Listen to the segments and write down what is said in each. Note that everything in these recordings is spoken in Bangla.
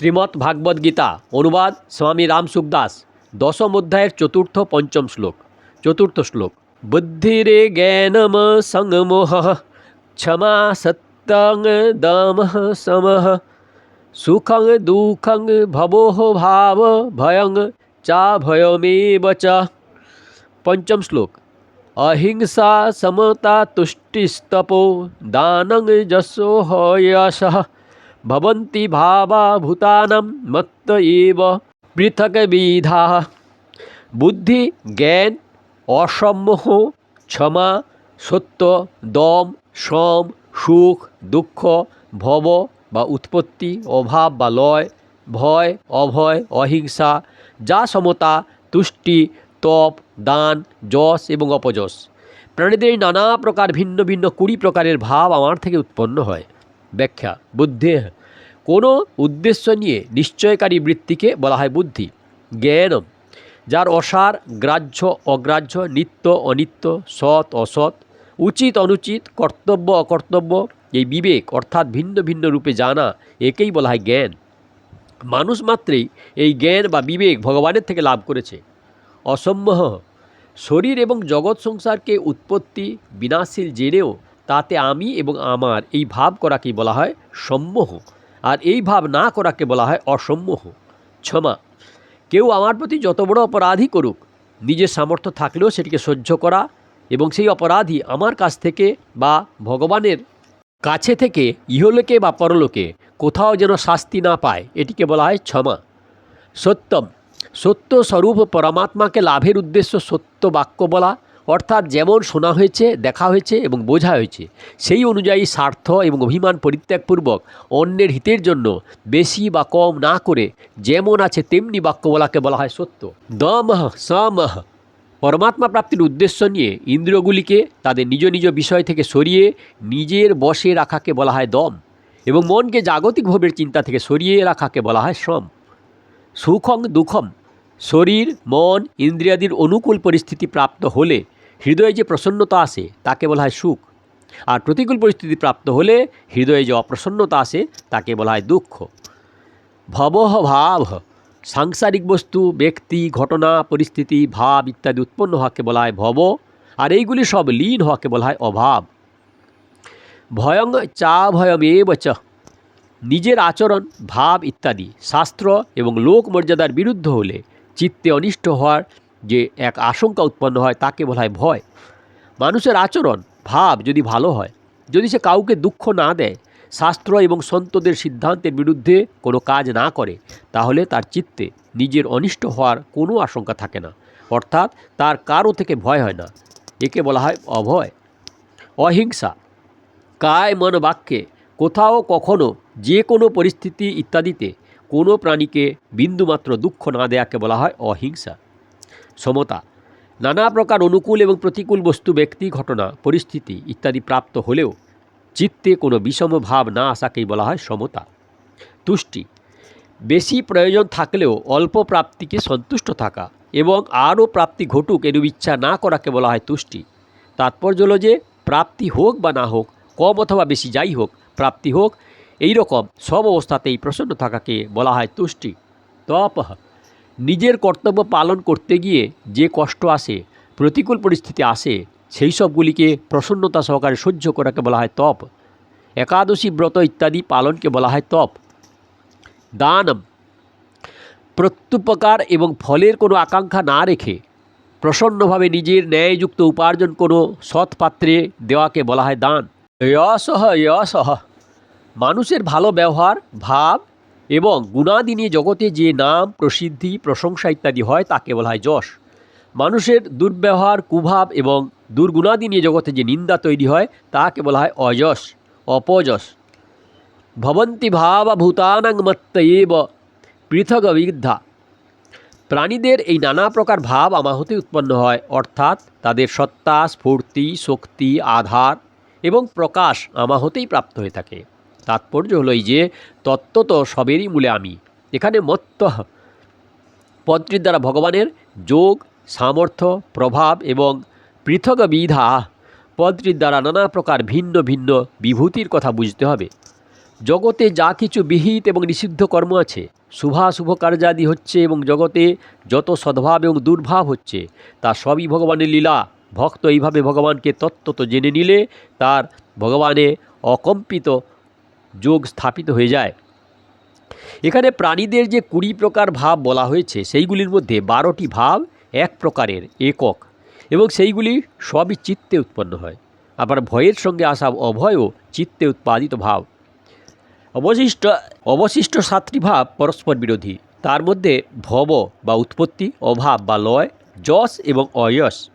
শ্রীমৎ ভাগবত গীতা, অনুবাদ স্বামী রামসুখদাস দশম অধ্যায়ের চতুর্থ পঞ্চম শ্লোক, চতুর্থ শ্লোক। বুদ্ধিরে জ্ঞানম সংমোহ ক্ষমা সত্যং দম সমহ সুখং দুঃখং ভবোহ ভাব ভয়ং চা ভয়মেব চ। পঞ্চম শ্লোক। অহিংসা সমতা তুষ্টিস্তপো, দানং যশো। হয়শ ভবন্তি ভাবা ভূতানাম মত্ত এব পৃথক বিধা বুদ্ধি জ্ঞান অসম্মোহ ক্ষমা সত্য দম সম সুখ দুঃখ ভব বা উৎপত্তি অভাব বা লয় ভয় অভয় অহিংসা যা সমতা তুষ্টি তপ দান যশ এবং অপযশ প্রাণীদের নানা প্রকার ভিন্ন ভিন্ন কুড়ি প্রকারের ভাব আমার থেকে উৎপন্ন হয়। ব্যাখ্যা, বুদ্ধি। কোনো উদ্দেশ্য নিয়ে নিশ্চয়কারী বৃত্তিকে বলা হয় বুদ্ধি। জ্ঞানম, যার অসার, গ্রাহ্য, অগ্রাহ্য, নিত্য, অনিত্য, সৎ, অসৎ, উচিত, অনুচিত, কর্তব্য, অকর্তব্য, এই বিবেক, অর্থাৎ ভিন্ন ভিন্ন রূপে জানা, একেই বলা হয় জ্ঞান। মানুষ মাত্রেই এই জ্ঞান বা বিবেক ভগবানের থেকে লাভ করেছে। অসম্মহ। শরীর এবং জগৎ সংসারকে উৎপত্তি, বিনাশীল জেনেও তাতে আমি এবং আমার এই ভাব করাকেই বলা হয় সম্মোহ। আর এই ভাব না করাকে বলা হয় অসম্মোহ। ক্ষমা। কেউ আমার প্রতি যত বড় অপরাধী করুক, নিজের সামর্থ্য থাকলেও সেটিকে সহ্য করা এবং সেই অপরাধী আমার কাছ থেকে বা ভগবানের কাছে থেকে ইহলোকে বা পরলোকে কোথাও যেন শাস্তি না পায়, এটিকে বলা হয় ক্ষমা। সত্যম। সত্য স্বরূপ পরমাত্মাকে লাভের উদ্দেশ্য সত্য বাক্য বলা অর্থাৎ যেমন শোনা হয়েছে, দেখা হয়েছে এবং বোঝা হয়েছে, সেই অনুযায়ী স্বার্থ এবং অভিমান পরিত্যাগপূর্বক অন্যের হিতের জন্য বেশি বা কম না করে যেমন আছে তেমনি বাক্য বলাকে বলা হয় সত্য। দমহ সমহ পরমাত্মা প্রাপ্তির উদ্দেশ্য নিয়ে ইন্দ্রিয়গুলিকে তাদের নিজ নিজ বিষয় থেকে সরিয়ে নিজের বশে রাখাকে বলা হয় দম এবং মনকে জাগতিক ভোগের চিন্তা থেকে সরিয়ে রাখাকে বলা হয় শ্রম। সুখং দুঃখম, শরীর, মন, ইন্দ্রিয়াদির অনুকূল পরিস্থিতি প্রাপ্ত হলে হৃদয়ে যে প্রসন্নতা আসে, তাকে বলা হয় সুখ। আর প্রতিকূল পরিস্থিতি প্রাপ্ত হলে হৃদয়ে যে অপ্রসন্নতা আসে, তাকে বলা হয় দুঃখ। ভবহ ভাব সাংসারিক বস্তু, ব্যক্তি, ঘটনা, পরিস্থিতি, ভাব ইত্যাদি উৎপন্ন হওয়াকে বলা হয় ভব, আর এইগুলি সব লীন হওয়াকে বলা হয় অভাব। ভয়ং চা ভয়মেব চ, নিজের আচরণ, ভাব ইত্যাদি, শাস্ত্র এবং লোক মর্যাদার বিরুদ্ধ হলে চিত্তে অনিষ্ট হওয়ার যে এক আশঙ্কা উৎপন্ন হয়, তাকে বলা হয় ভয়। মানুষের আচরণ, ভাব যদি ভালো হয়, যদি সে কাউকে দুঃখ না দেয় শাস্ত্র এবং সন্তদের সিদ্ধান্তের বিরুদ্ধে কোনো কাজ না করে, তাহলে তার চিত্তে নিজের অনিষ্ট হওয়ার কোনো আশঙ্কা থাকে না। অর্থাৎ তার কারও থেকে ভয় হয় না। একে বলা হয় অভয়। অহিংসা। কায় মন বাক্যে, কোথাও কখনো যে কোনো পরিস্থিতি ইত্যাদিতে কোনো প্রাণীকে বিন্দুমাত্র দুঃখ না দেয়াকে বলা হয় অহিংসা। সমতা, নানা প্রকার অনুকূল এবং প্রতিকূল বস্তু, ব্যক্তি, ঘটনা, পরিস্থিতি ইত্যাদি প্রাপ্ত হলেও চিত্তে কোনো বিষম ভাব না আসাকেই বলা হয় সমতা। তুষ্টি, বেশি প্রয়োজন থাকলেও অল্প প্রাপ্তিকে সন্তুষ্ট থাকা এবং আরও প্রাপ্তি ঘটুক এরূপ ইচ্ছা না করাকে বলা হয় তুষ্টি। তাৎপর্য হলো যে, প্রাপ্তি হোক বা না হোক, কম অথবা বেশি যাই হোক, প্রাপ্তি হোক এই রকম সব অবস্থাতেই প্রসন্ন থাকাকে বলা হয় তুষ্টি। তপহ নিজের কর্তব্য পালন করতে গিয়ে যে কষ্ট আসে, প্রতিকূল পরিস্থিতি আসে, সেই সবগুলিকে প্রসন্নতা সহকারে সহ্য করাকে বলা হয় তপ। একাদশী ব্রত ইত্যাদি পালনকে বলা হয় তপ। দান প্রত্যুপকার এবং ফলের কোনো আকাঙ্ক্ষা না রেখে প্রসন্নভাবে নিজের ন্যায়যুক্ত উপার্জন কোনো সৎ পাত্রে দেওয়াকে বলা হয় দান। যশহ যশহ মানুষের ভালো ব্যবহার, ভাব এবং গুণাদি নিয়ে জগতে যে নাম, প্রসিদ্ধি, প্রশংসা ইত্যাদি হয়, তাকে বলা হয় যশ। মানুষের দুর্ব্যবহার, কুভাব এবং দুর্গুণাদি নিয়ে জগতে যে নিন্দা তৈরি হয়, তাকে বলা হয় অযশ, অপযশ। ভবন্তি ভাবা ভূতানাং মত্ত এব পৃথক বিদ্ধা। প্রাণীদের এই নানা প্রকার ভাব আমা হতে উৎপন্ন হয়, অর্থাৎ তাদের সত্তা, স্ফূর্তি, শক্তি, আধার এবং প্রকাশ আমা হতেই প্রাপ্ত হয়ে থাকে। তাৎপর্য হলো এই যে, তত্ত্বত সবেরই মূলে আমি। এখানে মত্ত পদটির দ্বারা ভগবানের যোগ, সামর্থ্য, প্রভাব এবং পৃথক বিধা পদটির দ্বারা নানা প্রকার ভিন্ন ভিন্ন বিভূতির কথা বুঝতে হবে। জগতে যা কিছু বিহিত এবং নিষিদ্ধ কর্ম আছে, শুভাশুভ কার্যাদি হচ্ছে এবং জগতে যত সদ্ভাব এবং দুর্ভাব হচ্ছে, তা সবই ভগবানের লীলা। ভক্ত এইভাবে ভগবানকে তত্ত্বত জেনে নিলে তার ভগবানে অকম্পিত যোগ স্থাপিত হয়ে যায়। এখানে প্রাণীদের যে কুড়ি প্রকার ভাব বলা হয়েছে, সেইগুলির মধ্যে বারোটি ভাব এক প্রকারের একক এবং সেইগুলি সবই চিত্তে উৎপন্ন হয়। আবার ভয়ের সঙ্গে আসা অভয়ও চিত্তে উৎপাদিত ভাব। অবশিষ্ট অবশিষ্ট সাতটি ভাব পরস্পর বিরোধী। তার মধ্যে ভব বা উৎপত্তি, অভাব বা লয়, যশ এবং অয়স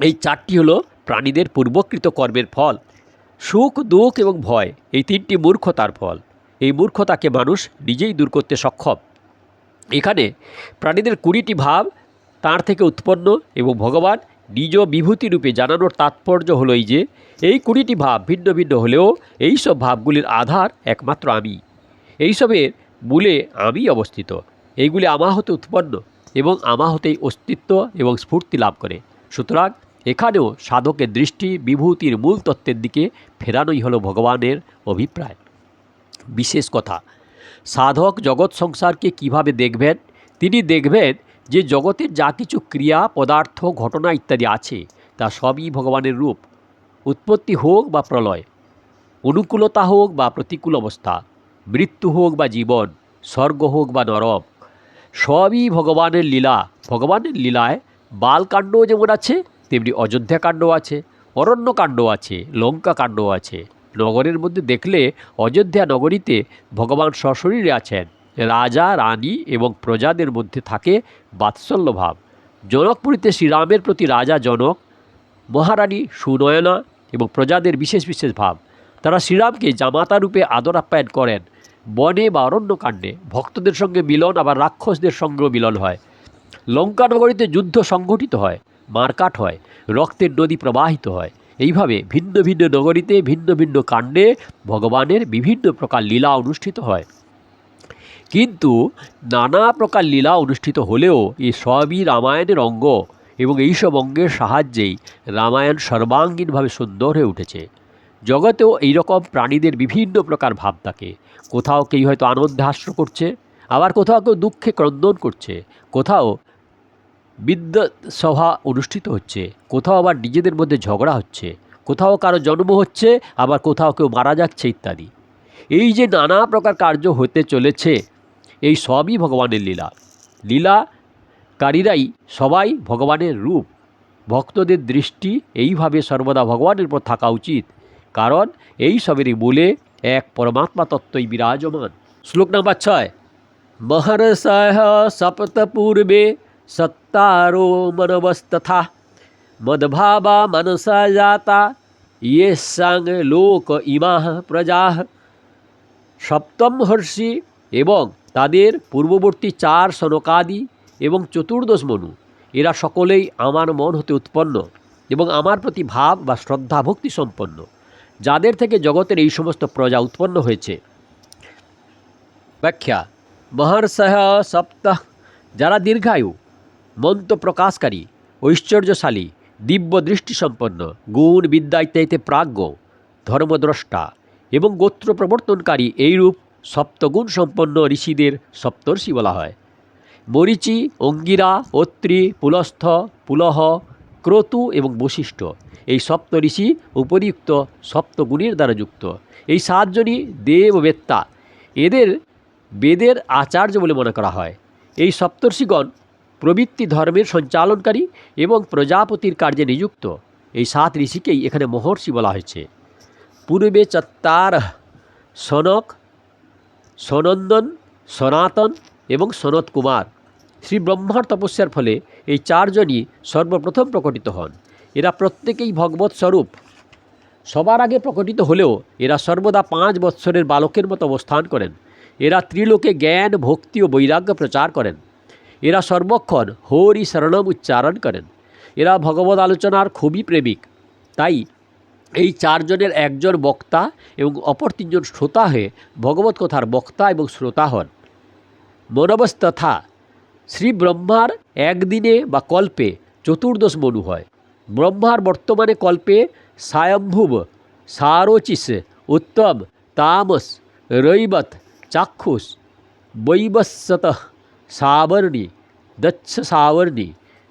এই চারটি হলো প্রাণীদের পূর্বকৃত কর্মের ফল। সুখ, দুঃখ এবং ভয়, এই তিনটি মূর্খতার ফল। এই মূর্খতাকে মানুষ নিজেই দূর করতে সক্ষম। এখানে প্রাণীদের কুড়িটি ভাব তার থেকে উৎপন্ন এবং ভগবান নিজ বিভূতি রূপে জানানোর তাৎপর্য হলো এই যে, এই কুড়িটি ভাব ভিন্ন ভিন্ন হলেও এই সব ভাবগুলির আধার একমাত্র আমি। এইসবের মূলে আমি অবস্থিত। এইগুলি আমা হতে উৎপন্ন এবং আমা হতেই অস্তিত্ব এবং স্ফূর্তি লাভ করে। সুতরাং এখানেও সাধকের দৃষ্টি বিভূতির মূল তত্ত্বের দিকে ফেরানোই হলো ভগবানের অভিপ্রায়। বিশেষ কথা, সাধক জগৎ সংসারকে কীভাবে দেখবেন? তিনি দেখবেন যে জগতের যা কিছু ক্রিয়া, পদার্থ, ঘটনা ইত্যাদি আছে, তা সবই ভগবানের রূপ। উৎপত্তি হোক বা প্রলয়, অনুকূলতা হোক বা প্রতিকূল অবস্থা, মৃত্যু হোক বা জীবন, স্বর্গ হোক বা নরক সবই ভগবানের লীলা। ভগবানের লীলায় বালকাণ্ডও যেমন আছে তেমনি অযোধ্যাকাণ্ড আছে অরণ্যকাণ্ড আছে, লঙ্কা কাণ্ড আছে। নগরের মধ্যে দেখলে অযোধ্যা নগরীতে ভগবান সশরীরে আছেন। রাজা, রানী এবং প্রজাদের মধ্যে থাকে বাৎসল্য ভাব। জনকপুরীতে শ্রীরামের প্রতি রাজা জনক, মহারানী সুনয়না এবং প্রজাদের বিশেষ বিশেষ ভাব। তারা শ্রীরামকে জামাতা রূপে আদর আপ্যায়ন করেন। বনে বা অরণ্যকাণ্ডে ভক্তদের সঙ্গে মিলন, আবার রাক্ষসদের সঙ্গেও মিলন হয়। লঙ্কা নগরীতে যুদ্ধ সংঘটিত হয়। মারকাট হয়, রক্তের নদী প্রবাহিত হয়। এইভাবে ভিন্ন ভিন্ন নগরীতে ভিন্ন ভিন্ন কাণ্ডে ভগবানের বিভিন্ন প্রকার লীলা অনুষ্ঠিত হয়। কিন্তু নানা প্রকার লীলা অনুষ্ঠিত হলেও এ সবই রামায়ণের অঙ্গ এবং এইসব অঙ্গের সাহায্যেই রামায়ণ সর্বাঙ্গীনভাবে সুন্দর হয়ে উঠেছে। জগতেও এইরকম প্রাণীদের বিভিন্ন প্রকার ভাব থাকে। কোথাও কেউ হয়তো আনন্দে হাস্য করছে, আবার কোথাও কেউ দুঃখে ক্রন্দন করছে, কোথাও বিদ্যুৎ সভা অনুষ্ঠিত হচ্ছে। কোথাও আবার নিজেদের মধ্যে ঝগড়া হচ্ছে। কোথাও কারও জন্ম হচ্ছে, আবার কোথাও কেউ মারা যাচ্ছে ইত্যাদি। এই যে নানা প্রকার কার্য হতে চলেছে, এই সবই ভগবানের লীলা। লীলাকারীরাই সবাই ভগবানের রূপ। ভক্তদের দৃষ্টি এইভাবে সর্বদা ভগবানের উপর থাকা উচিত। কারণ এই সবেরই মূলে এক পরমাত্মা তত্ত্বই বিরাজমান। শ্লোক নাম্বার ছয়। মহর্ষয় সপ্ত পূর্বে সত্তারো মনবস্তথা মদভাবা মনসা জাতা ইয়ে সাং লোক ইমা প্রজা সপ্তম হর্ষি এবং তাদের পূর্ববর্তী চার সনকাদি এবং চতুর্দশ মনু এরা সকলেই আমার মন হতে উৎপন্ন এবং আমার প্রতি ভাব বা শ্রদ্ধা ভক্তি সম্পন্ন যাদের থেকে জগতের এই সমস্ত প্রজা উৎপন্ন হয়েছে ব্যাখ্যা মহর্ষহ সপ্ত যারা দীর্ঘায়ু মন্ত প্রকাশকারী ঐশ্বর্যশালী দিব্য দৃষ্টিসম্পন্ন গুণ বিদ্যা ইত্যাদিতে প্রাজ্ঞ, ধর্মদ্রষ্টা এবং গোত্র প্রবর্তনকারী এইরূপ সপ্তগুণ সম্পন্ন ঋষিদের সপ্তর্ষি বলা হয়। মরিচি, অঙ্গিরা অত্রি পুলস্থ, পুলহ, ক্রতু এবং বশিষ্ঠ এই সপ্ত ঋষি উপরিউক্ত সপ্তগুণের দ্বারা যুক্ত। এই সাতজনই দেববেত্তা এদের বেদের আচার্য বলে মনে করা হয়। এই সপ্তর্ষিগণ প্রবৃত্তি ধর্মের সঞ্চালনকারী এবং প্রজাপতির কার্যে নিযুক্ত। এই সাত ঋষিকেই এখানে মহর্ষি বলা হয়েছে। পূর্বে চত্বার সনক, সনন্দন, সনাতন এবং সনত কুমার শ্রী ব্রহ্মার তপস্যার ফলে এই চারজনই সর্বপ্রথম প্রকটিত হন। এরা প্রত্যেকেই ভগবত স্বরূপ। সবার আগে প্রকটিত হলেও এরা সর্বদা পাঁচ বৎসরের বালকের মতো অবস্থান করেন। এরা ত্রিলোকে জ্ঞান, ভক্তি ও বৈরাগ্য প্রচার করেন। এরা সর্বক্ষণ হরি শরণম উচ্চারণ করেন। এরা ভগবত আলোচনার খুবই প্রেমিক। তাই এই চারজনের একজন বক্তা এবং অপর তিনজন শ্রোতা হয়ে ভগবত কথার বক্তা এবং শ্রোতা হন। মনবস তথা শ্রী ব্রহ্মার একদিনে বা কল্পে চতুর্দশ মনু হয়। ব্রহ্মার বর্তমানে কল্পে সায়ম্ভুব, সারোচিস, উত্তম, তামস, রৈবত, চাক্ষুষ, বৈবস্বত সাবর্ণী দচ্ছ সাবর্ণী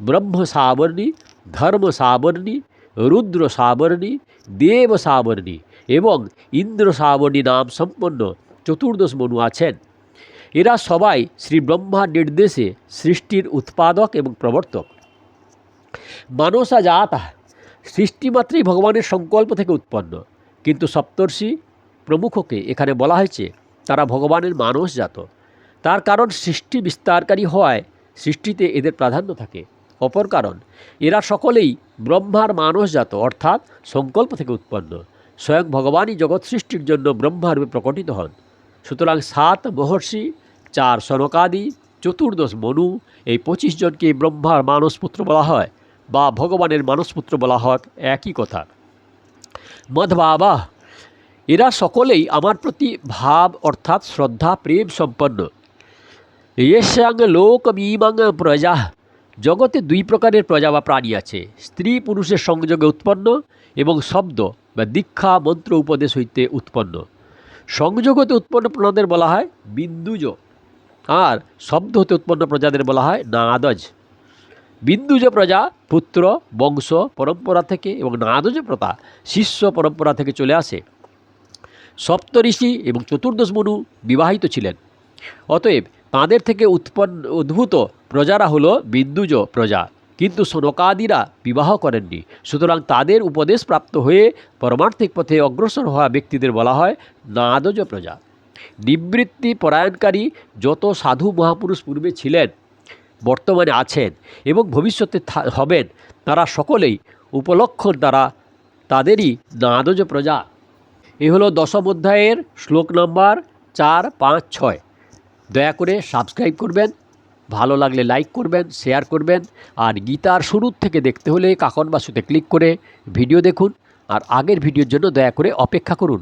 ব্রহ্ম সাবর্ণী ধর্ম সাবর্ণী রুদ্র সাবর্ণী দেব সাবর্ণী এবং ইন্দ্র সাবর্ণী নাম সম্পন্ন চতুর্দশ মনু আছেন। এরা সবাই শ্রী ব্রহ্মার নির্দেশে সৃষ্টির উৎপাদক এবং প্রবর্তক। মানসা জাতা, সৃষ্টিমাত্রই ভগবানের সংকল্প থেকে উৎপন্ন। কিন্তু সপ্তর্ষি প্রমুখকে এখানে বলা হয়েছে, তারা ভগবানের মানসজাত। তার কারণ সৃষ্টি বিস্তারকারী হওয়ায় সৃষ্টিতে এদের প্রাধান্য থাকে। অপর কারণ, এরা সকলেই ব্রহ্মার মানসজাত, অর্থাৎ সংকল্প থেকে উৎপন্ন। স্বয়ং ভগবানই জগৎ সৃষ্টির জন্য ব্রহ্মারূপে প্রকটিত হন। সুতরাং সাত মহর্ষি, চার সনকাদি, চতুর্দশ মনু, এই পঁচিশ জনকে ব্রহ্মার মানসপুত্র বলা হয় বা ভগবানের মানসপুত্র বলা হয় একই কথা। মধবাবা এরা সকলেই আমার প্রতি ভাব, অর্থাৎ শ্রদ্ধা, প্রেম সম্পন্ন। ইয়েসাং লোকমীমাং প্রজা। জগতে দুই প্রকারের প্রজা বা প্রাণী আছে। স্ত্রী পুরুষের সংযোগে উৎপন্ন এবং শব্দ বা দীক্ষা, মন্ত্র, উপদেশ হইতে উৎপন্ন। সংযোগতে উৎপন্ন প্রজাদের বলা হয় বিন্দুজ আর শব্দ হতে উৎপন্ন প্রজাদের বলা হয় নাদজ। বিন্দুজ প্রজা পুত্র, বংশ, পরম্পরা থেকে এবং নাদজ প্রথা শিষ্য পরম্পরা থেকে চলে আসে। সপ্তঋষি এবং চতুর্দশ মনু বিবাহিত ছিলেন। অতএব তাঁদের থেকে উৎপন্ন, উদ্ভূত প্রজারা হলো বিন্দুজ প্রজা। কিন্তু সনকাদিরা বিবাহ করেননি। সুতরাং তাদের উপদেশ প্রাপ্ত হয়ে পরমার্থিক পথে অগ্রসর হওয়া ব্যক্তিদের বলা হয় নাদজ প্রজা। নিবৃত্তি পরায়ণকারী যত সাধু মহাপুরুষ পূর্বে ছিলেন, বর্তমানে আছেন এবং ভবিষ্যতে হবেন, তারা সকলেই উপলক্ষণ দ্বারা তাদেরই নাদজ প্রজা। এই হলো দশম অধ্যায়ের শ্লোক নম্বর চার, পাঁচ, ছয়। দয়া করে সাবস্ক্রাইব করবেন, ভালো লাগলে লাইক করবেন, শেয়ার করবেন, আর গীতার শুরুর থেকে দেখতে হলে কাকন বাসুতে ক্লিক করে ভিডিও দেখুন, আর আগের ভিডিওর জন্য দয়া করে অপেক্ষা করুন।